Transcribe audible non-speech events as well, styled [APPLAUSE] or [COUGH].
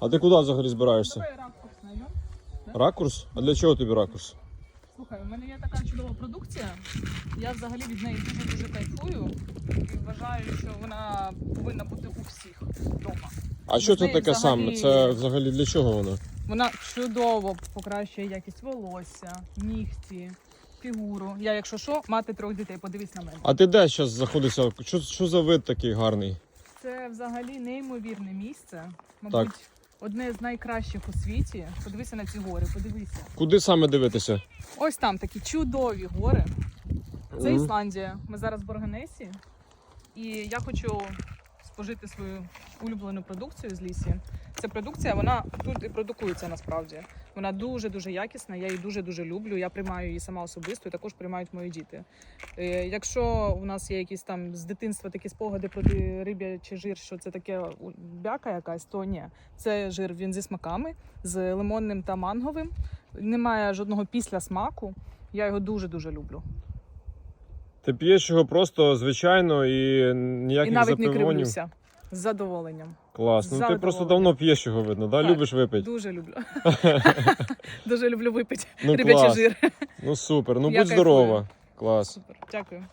А ти куди взагалі збираєшся? Давай ракурс знайдемо. Ракурс? А для чого тобі ракурс? Слухай, у мене є така чудова продукція. Я взагалі від неї дуже дуже кайфую і вважаю, що вона повинна бути у всіх вдома. А що це таке саме? Це взагалі для чого воно? Вона чудово покращує якість волосся, нігті, фігуру. Я, якщо що, мати трьох дітей, подивись на мене. А ти де зараз знаходишся? Що, що за вид такий гарний? Це взагалі неймовірне місце. Мабуть, одне з найкращих у світі. Подивися на ці гори, подивися. Куди саме дивитися? Ось там такі чудові гори. Це Ісландія. Ми зараз в Борганесі. І я хочу спожити свою улюблену продукцію з лісі. Ця продукція, вона тут і продукується насправді. Вона дуже дуже якісна. Я її дуже дуже люблю. Я приймаю її сама особисто, і також приймають мої діти. Е, Якщо у нас є якісь там з дитинства такі спогади про ди- риб'ячий жир, що це таке бяка якась, то ні. Це жир він зі смаками, з лимонним та манговим. Немає жодного після смаку. Я його дуже дуже люблю. Ти п'єш його просто звичайно і ніяких і навіть не запивонів. кривлюся. З задоволенням. Клас. Ну ти просто давно п'єш його видно, да? Так. Любиш випити. Дуже люблю. [LAUGHS] [LAUGHS] дуже люблю випити Ну рибячий жир. Ну супер. Ну Я будь здорова. Клас. Супер. Дякую.